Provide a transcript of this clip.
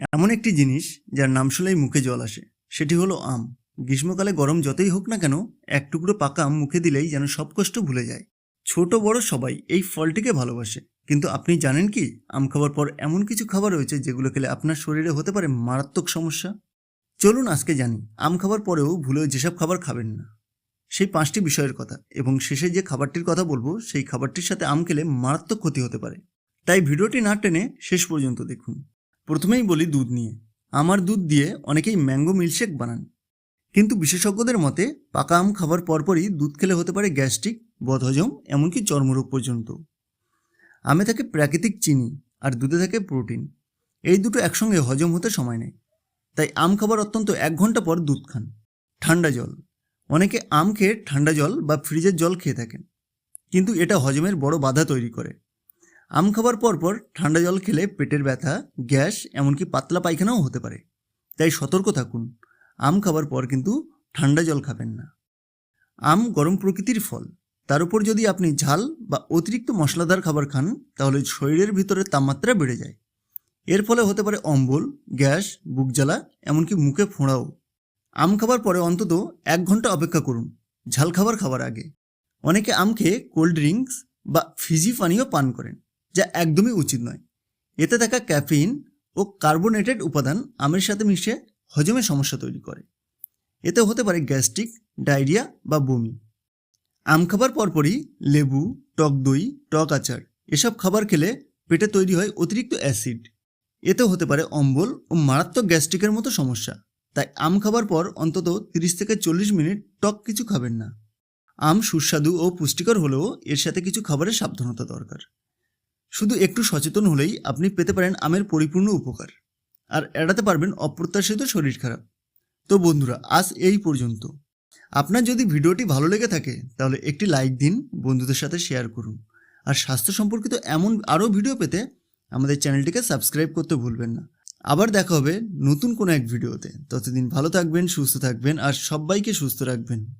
এমন একটি জিনিস যার নাম শুনলেই মুখে জল আসে। সেটি হলো আম। গ্রীষ্মকালে গরম যতই হোক না কেন, এক টুকরো পাকা আম মুখে দিলেই যেন সব কষ্ট ভুলে যায়। ছোট, বড় সবাই এই ফলটিকে ভালোবাসে। কিন্তু আপনি জানেন কি, আম খাবার পর এমন কিছু খাবার রয়েছে যেগুলো খেলে আপনার শরীরে হতে পারে মারাত্মক সমস্যা? চলুন আজকে জানি, আম খাবার পরেও ভুলেও যেসব খাবার খাবেন না। সেই পাঁচটি বিষয়ের কথা, এবং শেষে যে খাবারটির কথা বলব, সেই খাবারটির সাথে আম খেলে মারাত্মক ক্ষতি হতে পারে। তাই ভিডিওটি না টেনে শেষ পর্যন্ত দেখুন। প্রথমেই বলি দুধ নিয়ে। আমার দুধ দিয়ে অনেকেই ম্যাঙ্গো মিল্কশেক বানান। কিন্তু বিশেষজ্ঞদের মতে পাকা আম খাবার পরপরই দুধ খেলে হতে পারে গ্যাস্ট্রিক, বদহজম, এমনকি চর্মরোগ পর্যন্ত। আমে থাকে প্রাকৃতিক চিনি আর দুধে থাকে প্রোটিন। এই দুটো একসঙ্গে হজম হতে সময় নেয়। তাই আম খাবার অত্যন্ত এক ঘণ্টা পর দুধ খান। ঠান্ডা জল। অনেকে আম খেয়ে ঠান্ডা জল বা ফ্রিজের জল খেয়ে থাকেন। কিন্তু এটা হজমের বড় বাধা তৈরি করে। আম খাবার পর পর ঠান্ডা জল খেলে পেটের ব্যথা, গ্যাস, এমনকি পাতলা পায়খানাও হতে পারে। তাই সতর্ক থাকুন। আম খাবার পর কিন্তু ঠান্ডা জল খাবেন না। আম গরম প্রকৃতির ফল। তার উপর যদি আপনি ঝাল বা অতিরিক্ত মশলাদার খাবার খান, তাহলে শরীরের ভিতরে তাপমাত্রা বেড়ে যায়। এর ফলে হতে পারে অম্বল, গ্যাস, বুক জ্বালা, এমনকি মুখে ফোঁড়াও। আম খাবার পরে অন্তত এক ঘণ্টা অপেক্ষা করুন, ঝাল খাবার খাবার আগে। অনেকে আম খেয়ে কোল্ড ড্রিঙ্কস বা ফিজি পানীয় পান করেন। যা একদমই উচিত নয়। এতে থাকা ক্যাফিন ও কার্বোনেটেড উপাদান আমের সাথে মিশে হজমে সমস্যা তৈরি করে। এতে হতে পারে গ্যাস্ট্রিক, ডায়রিয়া বা বমি। আম খাবার পরপরই লেবু, টক দই, টক আচার এসব খাবার খেলে পেটে তৈরি হয় অতিরিক্ত অ্যাসিড। এতে হতে পারে অম্বল ও মারাত্মক গ্যাস্ট্রিকের মতো সমস্যা। তাই আম খাবার পর অন্তত তিরিশ থেকে চল্লিশ মিনিট টক কিছু খাবেন না। আম সুস্বাদু ও পুষ্টিকর হলেও এর সাথে কিছু খাবারের সাবধানতা দরকার। শুধু একটু সচেতন হলেই আপনি পেতে পারেন আমের পরিপূর্ণ উপকার। আর এড়াতে পারবেন অপ্রত্যাশিত শরীর খারাপ। তো বন্ধুরা, আজ এই পর্যন্ত। আপনার যদি ভিডিওটি ভালো লেগে থাকে, তাহলে একটি লাইক দিন, বন্ধুদের সাথে শেয়ার করুন। আর স্বাস্থ্য সম্পর্কিত এমন আরও ভিডিও পেতে আমাদের চ্যানেলটিকে সাবস্ক্রাইব করতে ভুলবেন না। আবার দেখা হবে নতুন কোনো এক ভিডিওতে। ততদিন ভালো থাকবেন, সুস্থ থাকবেন, আর সবাইকে সুস্থ রাখবেন।